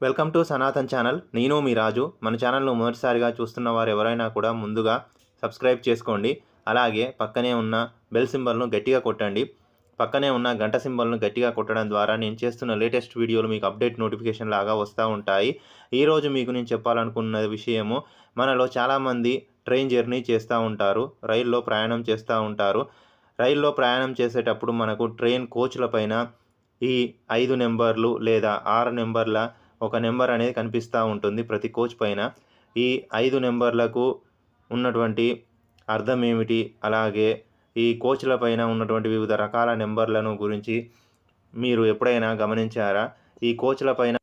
Welcome to Sanatan channel. నేను మీ రాజు. మన ఛానల్ను మొదటిసారిగా చూస్తున్న వారు ఎవరైనా కూడా ముందుగా సబ్స్క్రైబ్ చేసుకోండి. అలాగే పక్కనే ఉన్న బెల్ సింబల్ను గట్టిగా కొట్టండి. పక్కనే ఉన్న గంట సింబల్ను గట్టిగా కొట్టడం ద్వారా నేను చేస్తున్న లేటెస్ట్ వీడియోలు మీకు అప్డేట్ నోటిఫికేషన్ లాగా వస్తూ ఉంటాయి. ఈరోజు మీకు నేను చెప్పాలనుకున్న విషయము మనలో చాలామంది ట్రైన్ జర్నీ చేస్తూ ఉంటారు. రైల్లో ప్రయాణం చేస్తూ ఉంటారు. రైల్లో ప్రయాణం చేసేటప్పుడు మనకు ట్రైన్ కోచ్ల పైన ఈ ఐదు నెంబర్లు లేదా ఆరు నెంబర్ల ఒక నెంబర్ అనేది కనిపిస్తూ ఉంటుంది ప్రతి కోచ్ పైన. ఈ ఐదు నెంబర్లకు ఉన్నటువంటి అర్థం ఏమిటి? అలాగే ఈ కోచ్ల పైన ఉన్నటువంటి వివిధ రకాల నెంబర్లను గురించి మీరు ఎప్పుడైనా గమనించారా? ఈ కోచ్ల పైన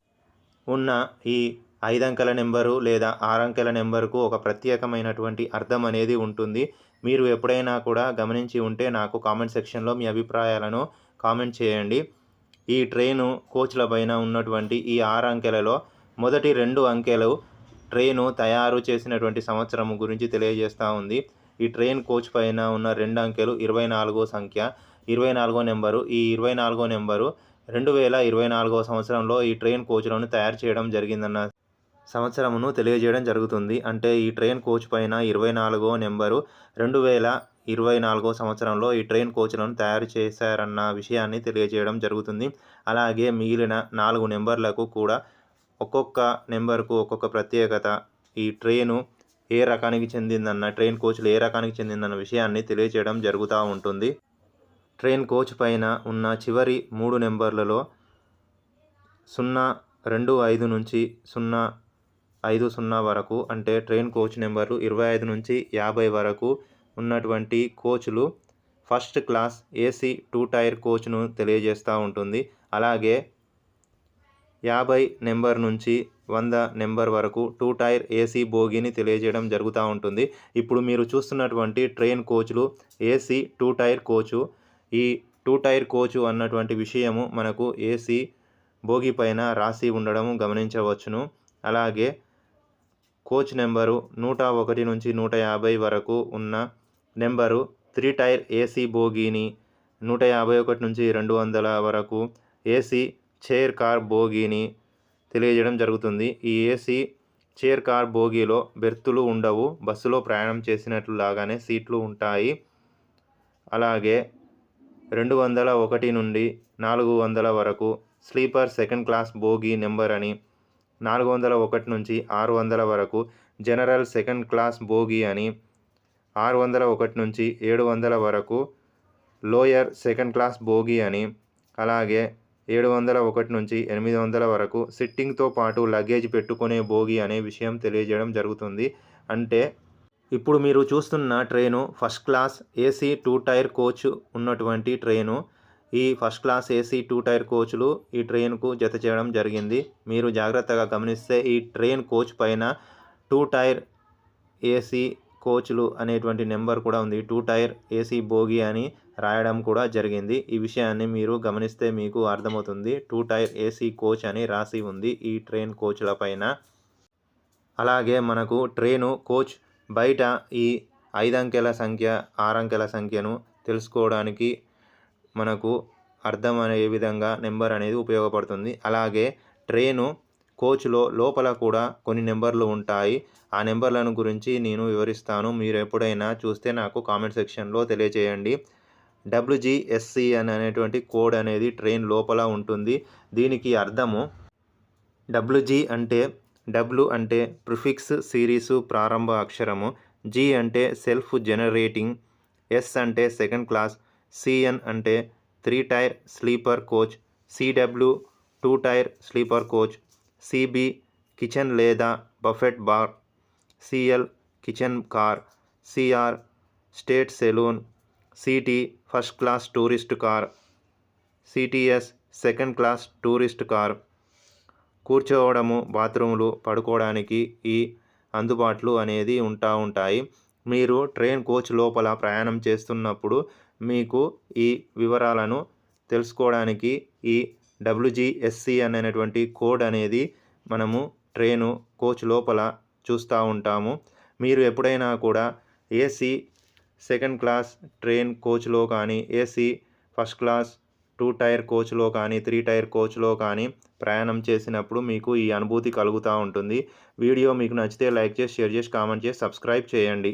ఉన్న ఈ ఐదంకెల నెంబరు లేదా ఆరంకెల నెంబరుకు ఒక ప్రత్యేకమైనటువంటి అర్థం అనేది ఉంటుంది. మీరు ఎప్పుడైనా కూడా గమనించి ఉంటే నాకు కామెంట్ సెక్షన్లో మీ అభిప్రాయాలను కామెంట్ చేయండి. ఈ ట్రైను కోచ్ల పైన ఉన్నటువంటి ఈ ఆరు అంకెలలో మొదటి రెండు అంకెలు ట్రైను తయారు చేసినటువంటి సంవత్సరం గురించి తెలియజేస్తూ ఉంది. ఈ ట్రైన్ కోచ్ పైన ఉన్న రెండు అంకెలు ఇరవై నాలుగో సంఖ్య ఇరవై నాలుగో నెంబరు. ఈ ఇరవై నాలుగో నెంబరు రెండు వేల ఇరవై నాలుగో సంవత్సరంలో ఈ ట్రైన్ కోచ్లను తయారు చేయడం జరిగిందన్న సంవత్సరమును తెలియజేయడం జరుగుతుంది. అంటే ఈ ట్రైన్ కోచ్ పైన ఇరవై నాలుగో నెంబరు రెండు వేల ఇరవై నాలుగో సంవత్సరంలో ఈ ట్రైన్ కోచ్లను తయారు చేశారన్న విషయాన్ని తెలియజేయడం జరుగుతుంది. అలాగే మిగిలిన నాలుగు నెంబర్లకు కూడా ఒక్కొక్క నెంబర్కు ఒక్కొక్క ప్రత్యేకత. ఈ ట్రైను ఏ రకానికి చెందిందన్న ట్రైన్ కోచ్లు ఏ రకానికి చెందిందన్న విషయాన్ని తెలియజేయడం జరుగుతూ ఉంటుంది. ట్రైన్ కోచ్ పైన ఉన్న చివరి మూడు నెంబర్లలో సున్నా రెండు ఐదు నుంచి సున్నా ఐదు సున్నా వరకు అంటే ట్రైన్ కోచ్ నెంబర్లు ఇరవై ఐదు నుంచి యాభై వరకు ఉన్నటువంటి కోచ్లు first class AC two tier కోచ్ను తెలియజేస్తూ ఉంటుంది. అలాగే యాభై నెంబర్ నుంచి వంద నెంబర్ వరకు టూ టైర్ ఏసీ బోగీని తెలియజేయడం జరుగుతూ ఉంటుంది. ఇప్పుడు మీరు చూస్తున్నటువంటి ట్రైన్ కోచ్లు ఏసీ టూ టైర్ కోచు ఈ టూ టైర్ కోచు అన్నటువంటి విషయము మనకు ఏసీ బోగి పైన రాసి ఉండడం గమనించవచ్చును. అలాగే కోచ్ నెంబరు నూట ఒకటి నుంచి నూట యాభై వరకు ఉన్న నెంబరు త్రీ టైర్ ఏసీ బోగీని నూట యాభై ఒకటి నుంచి రెండు వందల వరకు ఏసీ చైర్ కార్ బోగీని తెలియజేయడం జరుగుతుంది. ఈ ఏసీ చైర్ కార్ బోగీలో బెర్తులు ఉండవు బస్సులో ప్రయాణం చేసినట్లు లాగానే సీట్లు ఉంటాయి. అలాగే రెండు వందల ఒకటి నుండి నాలుగు వందల వరకు sleeper second class bogie number అని నాలుగు వందల ఒకటి నుంచి ఆరు వందల వరకు జనరల్ సెకండ్ క్లాస్ బోగీ అని ఆరు వందల ఒకటి నుంచి ఏడు వందల వరకు లోయర్ సెకండ్ క్లాస్ బోగీ అని అలాగే ఏడు వందల ఒకటి నుంచి ఎనిమిది వందల వరకు సిట్టింగ్తో పాటు లగేజ్ పెట్టుకునే బోగి అనే విషయం తెలియజేయడం జరుగుతుంది. అంటే ఇప్పుడు మీరు చూస్తున్న train first class AC two tier coach ఉన్నటువంటి ట్రైను. ఈ first class AC two tier కోచ్లు ఈ ట్రైన్కు జత చేయడం జరిగింది. మీరు జాగ్రత్తగా గమనిస్తే ఈ ట్రైన్ కోచ్ పైన టూ టైర్ ఏసీ కోచ్లు అనేటువంటి నెంబర్ కూడా ఉంది. టూ టైర్ ఏసీ బోగి అని రాయడం కూడా జరిగింది. ఈ విషయాన్ని మీరు గమనిస్తే మీకు అర్థమవుతుంది. టూ టైర్ ఏసీ కోచ్ అని రాసి ఉంది ఈ ట్రైన్ కోచ్ల పైన. అలాగే మనకు ట్రైను కోచ్ బయట ఈ ఐదంకెల సంఖ్య ఆరంకెల సంఖ్యను తెలుసుకోవడానికి మనకు అర్థం అనే విధంగా నెంబర్ అనేది ఉపయోగపడుతుంది. అలాగే ట్రైను కోచ్లో లోపల కూడా కొన్ని నెంబర్లు ఉంటాయి. ఆ నెంబర్లను గురించి నేను వివరిస్తాను. మీరు ఎప్పుడైనా చూస్తే నాకు కామెంట్ సెక్షన్లో తెలియజేయండి డబ్ల్యూజిఎస్సి అని అనేటువంటి కోడ్ అనేది ట్రైన్ లోపల ఉంటుంది. దీనికి అర్థము డబ్ల్యూజీ అంటే డబ్ల్యూ అంటే ప్రిఫిక్స్ సిరీసు ప్రారంభ అక్షరము. జీ అంటే సెల్ఫ్ జనరేటింగ్. ఎస్ అంటే సెకండ్ క్లాస్. సిఎన్ అంటే three tier sleeper coach. CW two tier sleeper coach. CB kitchen లేదా buffet bar CL kitchen car CR state saloon CT first class tourist car CTS second class tourist car. కూర్చోవడము బాత్రూములు పడుకోవడానికి ఈ అందుబాట్లు అనేది ఉంటా ఉంటాయి. మీరు train coach లోపల ప్రయాణం చేస్తున్నప్పుడు మీకు ఈ వివరాలను తెలుసుకోవడానికి ఈ డబ్ల్యూజిఎస్సి అనేటువంటి కోడ్ అనేది మనము ట్రైను కోచ్ లోపల చూస్తూ ఉంటాము. మీరు ఎప్పుడైనా కూడా ఏసీ సెకండ్ క్లాస్ ట్రైన్ కోచ్లో కానీ AC first class two tier కోచ్లో కానీ త్రీ టైర్ కోచ్లో కానీ ప్రయాణం చేసినప్పుడు మీకు ఈ అనుభూతి కలుగుతూ ఉంటుంది. వీడియో మీకు నచ్చితే లైక్ చేసి షేర్ చేసి కామెంట్ చేసి సబ్స్క్రైబ్ చేయండి.